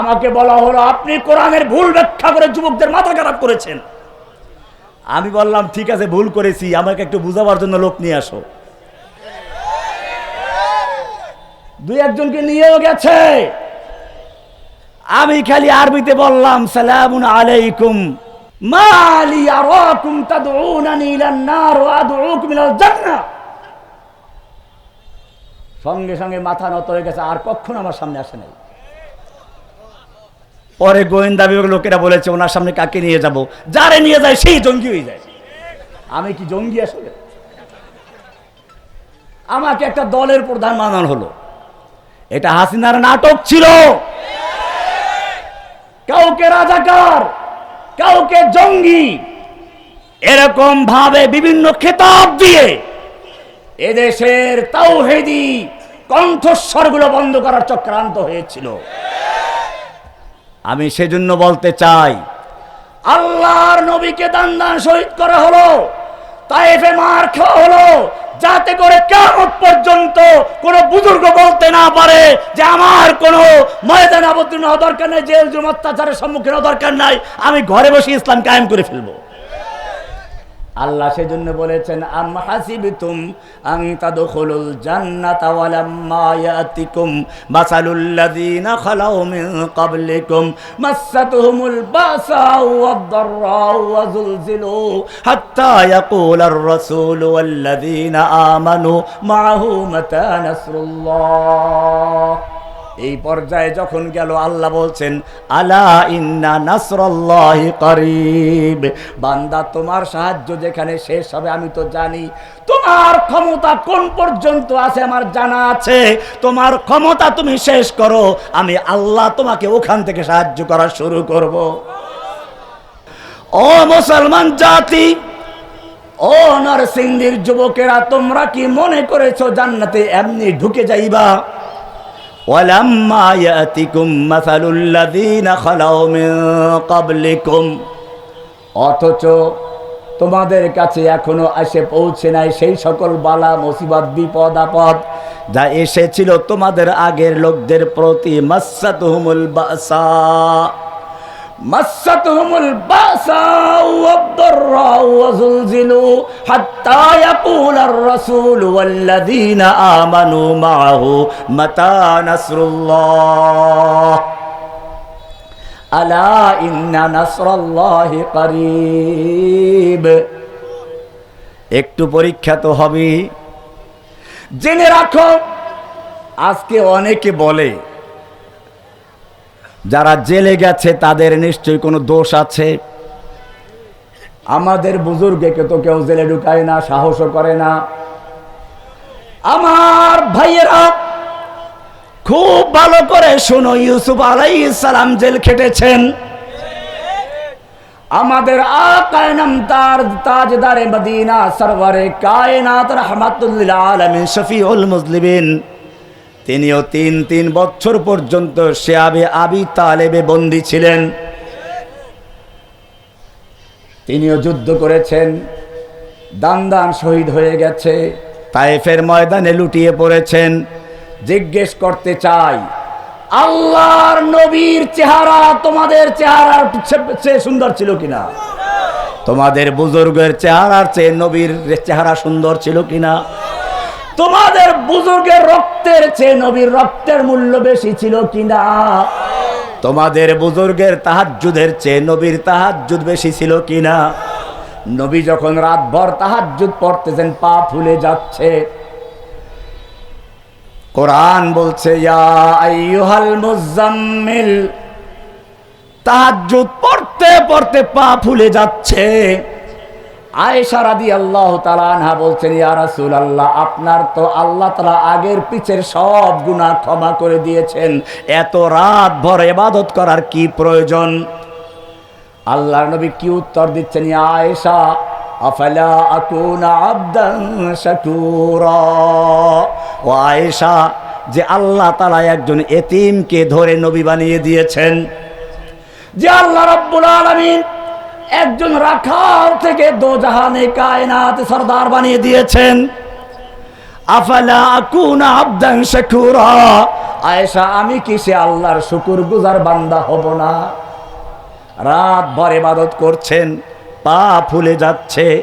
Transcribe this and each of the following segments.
আমাকে বলা হলো, আপনি কোরআনের ভুল ব্যাখ্যা করে যুবকদের মাথা খারাপ করেছেন। আমি বললাম, ঠিক আছে, ভুল করেছি, আমাকে একটু বুঝাবার জন্য লোক নিয়ে আসো। দুই একজনকে নিয়েও গেছে। আমি খালি আরবিতে বললাম, সালামুন আলাইকুম। মালি আরাকুম তাদউনানি ইলান নার ওয়া আদউকুম ইলাল জান্নাহ সঙ্গে সঙ্গে মাথা নত হয়ে গেছে, আর কখনো আমার সামনে আসে নাই। পরে গোয়েন্দা বিভাগের লোকেরা বলেছে, ওনার সামনে কাকে নিয়ে যাব? যারে নিয়ে যায়, সেই জঙ্গি হয়ে যায়। আমি কি জঙ্গি আসলে? আমাকে একটা দলের প্রধান মানানো হলো। এটা হাসিনার নাটক ছিল। কাউকে রাজাকার, কাউকে জঙ্গি, এরকম ভাবে বিভিন্ন খেতাব দিয়ে এদেশের তাওহেদি কণ্ঠস্বরগুলো বন্ধ করার চক্রান্ত হয়েছিল। আমি সেজন্য বলতে চাই, আল্লাহর নবীকে দান দান শহীদ করা হলো তাইফে মার খাওয়া হলো, যাতে করে কেমন পর্যন্ত কোনো বুজুর্গ বলতে না পারে যে আমার কোনো ময়দান আবদ্ধ হওয়া দরকার নাই, জেল জুম অত্যাচারের সম্মুখীন দরকার নাই, আমি ঘরে বসে ইসলাম কায়েম করে ফেলব। আল্লাহ সেজন্য বলেছেন, আম হাসিবতুম আন তাদখুলুল জান্নাতা ওয়ালাম্মা ইয়াতিকুম মাসালুল লাযিনা খালাউ মিন ক্বাবলিকুম মাসাতুহুমুল বাসাউ ওয়াদ-দাররাউ ওয়া যুলজিলু হাত্তা ইয়াকুলার রাসূল ওয়াল্লাযিনা আমানু মাআহু মাতা নাসরুল্লাহ। এই পর্যায়ে যখন গেল, আল্লাহ বলছেন, আলা ইন্না নাসরাল্লাহি করিব। বান্দা, তোমার সাহায্য যেখানে শেষ হবে, আমি তো জানি। তোমার ক্ষমতা কোন পর্যন্ত আছে আমার জানা আছে। তোমার ক্ষমতা তুমি শেষ করো। আমি আল্লাহ তোমাকে ওখান থেকে সাহায্য করা শুরু করব। ও মুসলমান জাতি, ও নরসিংদীর যুবকেরা, তোমরা কি মনে করেছ জান্নাতে এমনি ঢুকে যাইবা? ولما يأتكم مثل الذين خلوا من قبلكم অথচ তোমাদের কাছে এখনো এসে পৌঁছে নাই সেই সকল বালা মুসিবত বিপদ আপদ যা এসেছিল তোমাদের আগের লোকদের প্রতি মাসাতুহুমুল বাসা مستهم البأساء والضراء وزلزلوا حتى يقول الرسول والذين آمنوا معه متى نصر الله ألا إن نصر الله قريب একটু পরীক্ষা তো হবে জেনে রাখো আজকে অনেকে বলে যারা জেলে গেছে, তাদের নিশ্চয়ই কোনো দোষ আছে। আমাদের বুজুর্গকে তো কেউ জেলে ঢুকায় না, সাহসও করে না। আমার ভাইয়েরা, খুব ভালো করে শোনো, ইউসুফ আলাই সালাম জেল খেটেছেন। আমাদের আকায়নাম তার তাজদারে রহমাতুল্লিল আলামিন শফিউল মুসলিমিন। তিনিও তিন তিন বছর পর্যন্ত সে আবে আবি তালেবে বন্দী ছিলেন। তিনিও যুদ্ধ করেছেন, দান দান শহীদ হয়ে গেছে তাইফের ময়দানে লুটিয়ে পড়েছেন। জিজ্ঞেস করতে চাই, আল্লাহর নবীর চেহারা তোমাদের চেহারার চেয়ে সুন্দর ছিল কিনা? তোমাদের বুজুর্গের চেহারার চেয়ে নবীর চেহারা সুন্দর ছিল কিনা? তোমাদের বুজুর্গের রক্তের চেয়ে নবীর রক্তের মূল্য বেশি ছিল কিনা? তোমাদের বুজুর্গের তাহাজ্জুদের চেয়ে নবীর তাহাজ্জুদ বেশি ছিল কিনা? নবী যখন রাত রাতভর তাহাজ্জুদ পড়তেছেন, পা ফুলে যাচ্ছে। কোরআন বলছে তাহাজ্জুদ পড়তে পড়তে পা ফুলে যাচ্ছে। আয়েশা রাদি আল্লাহ আনহা বলছেন, ইয়া আল্লাহ আপনার তো আল্লাহ তালা আগের পিছের সব গুনাহ ক্ষমা করে দিয়েছেন। এত রাত ভর ইবাদত করার কি প্রয়োজন? আল্লাহর নবী কি উত্তর দিচ্ছেন আয়েশা, আফালা আকুনা আবদান ও আয়েশা, যে আল্লাহ তালা একজন এতিমকে ধরে নবী বানিয়ে দিয়েছেন। যে আল্লাহ রাব্বুল আলামিন একজন রাখাল থেকে দোজাহানে কায়নাত সর্দার বানিয়ে দিয়েছেন। আফালা আকুনা আবদান শাকুরা। আয়েশা, আমি কি সে আল্লাহর শুকুর গুজার বান্দা হব না? রাত ভর ইবাদত করছেন, পা ফুলে যাচ্ছে।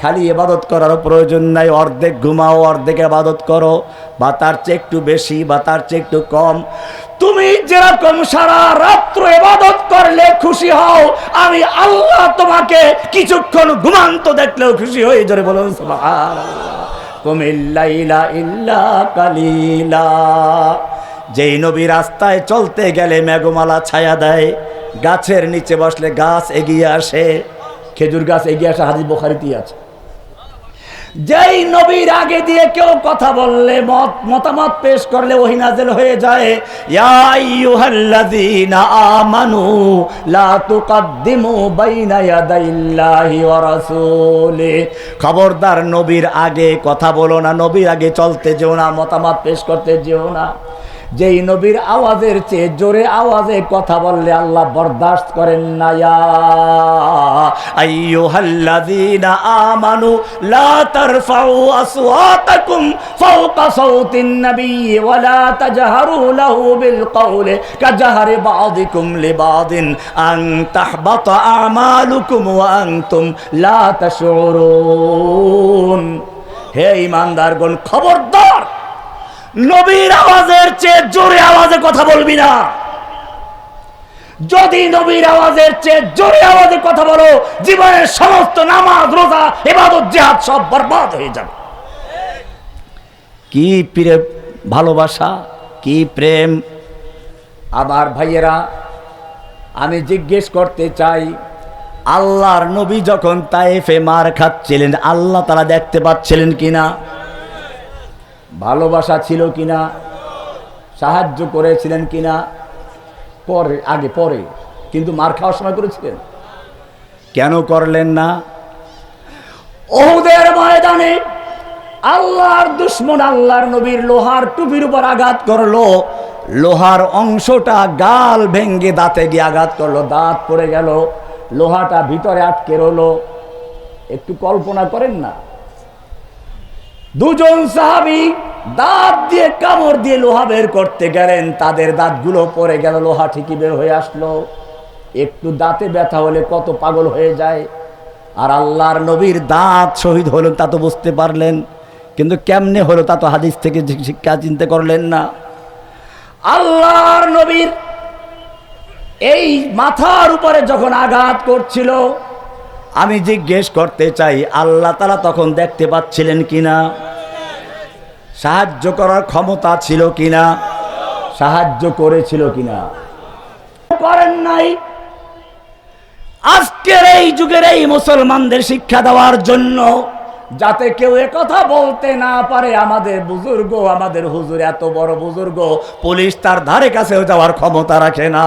খালি এবাদত করার প্রয়োজন নাই, অর্ধেক ঘুমাও, অর্ধেক এবাদত করো। বা তার চেয়ে একটু বেশি বা তার চেয়ে একটু কম। তুমি যেরকম সারা রাত্র এবাদত করলে খুশি হও, আমি আল্লাহ তোমাকে কিছুক্ষণ ঘুমান্ত দেখলেও খুশি হয়ে জোরে বলুন। কুমিল্লাইলা ইল্লা কালিলা। যেই নবী রাস্তায় চলতে গেলে মেঘমালা ছায়া দেয়, গাছের নিচে বসলে গাছ এগিয়ে আসে। খেজুর গাছ এগিয়ে আসে, হাদিস বোখারিতেই আছে। যেই নবীর আগে দিয়ে কেউ কথা বললে, মত, মতামত পেশ করলে ওহি নাজেল হয়ে যায় আমানু লা তুকাদ্দিমু বাইনা ইয়াদাইল্লাহি ওয়া রাসূলি। খবরদার নবীর আগে কথা বলো না, নবীর আগে চলতে যেও না, মতামত পেশ করতে যেও না। যেই নবীর আওয়াজের চেয়ে জোরে আওয়াজে কথা বললে আল্লাহ বরদাস্ত করেন না আমানু লা তারফাউ আসওয়াতাকুম ফাওকা সাওতিন নবী ওয়া তাজহারু লাহু বিল কওলি কাজহারি বাযিকুম লিবাযিন আন তাহবাতা আমালুকুম ওয়া আনতুম লা তাশউরুন। হে ঈমানদারগণ, খবরদার! নবীর আওয়াজের চেয়ে জোরে আওয়াজে কথা বলবি না। যদি নবীর আওয়াজের চেয়ে জোরে আওয়াজে কথা বলো, জীবনের সমস্ত নামাজ, রোজা এবাদত জেহাদ সব বরবাদ হয়ে যাবে। কি প্রে ভালোবাসা, কি প্রেম? আমার ভাইয়েরা, আমি জিজ্ঞেস করতে চাই, আল্লাহর নবী যখন তাইফে মার খাচ্ছিলেন, আল্লাহ তারা দেখতে পাচ্ছিলেন কিনা? ভালোবাসা ছিল কিনা, সাহায্য করেছিলেন কিনা, পরে, আগে, পরে, কিন্তু মার খাওয়ার সময় করেছিলেন। কেন করলেন না? ওহুদের ময়দানে আল্লাহর দুশ্মন আল্লাহর নবীর লোহার টুপির উপর আঘাত করল, লোহার অংশটা গাল ভেঙ্গে দাঁতে গিয়ে আঘাত করল, দাঁত পড়ে গেল, লোহাটা ভিতরে আটকে রলো একটু কল্পনা করেন না দুজন সাহাবি দাঁত দিয়ে কামড় দিয়ে লোহা বের করতে গেলেন, তাদের দাঁতগুলো পরে গেল, লোহা ঠিকই বের হয়ে আসলো। একটু দাঁতে ব্যথা হলে কত পাগল হয়ে যায়। আর আল্লাহর নবীর দাঁত শহীদ হলেন তা তো বুঝতে পারলেন, কিন্তু কেমনে হলো তা তো হাদিস থেকে শিক্ষা চিনতে করলেন না। আল্লাহর নবীর এই মাথার উপরে যখন আঘাত করছিল আমি জিজ্ঞেস করতে চাই, আল্লাহ তালা তখন দেখতে পাচ্ছিলেন কিনা? সাহায্য করার ক্ষমতা ছিল কিনা? সাহায্য করেছিল কিনা? করেন নাই। আজকের এই যুগের এই মুসলমানদের শিক্ষা দেওয়ার জন্য, যাতে কেউ কথা বলতে না পারে, আমাদের বুজুর্গ, আমাদের হুজুর এত বড় বুজুর্গ, পুলিশ তার ধারে কাছেও যাওয়ার ক্ষমতা রাখে না।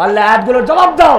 পারলে আয়াতগুলোর জবাব দাও।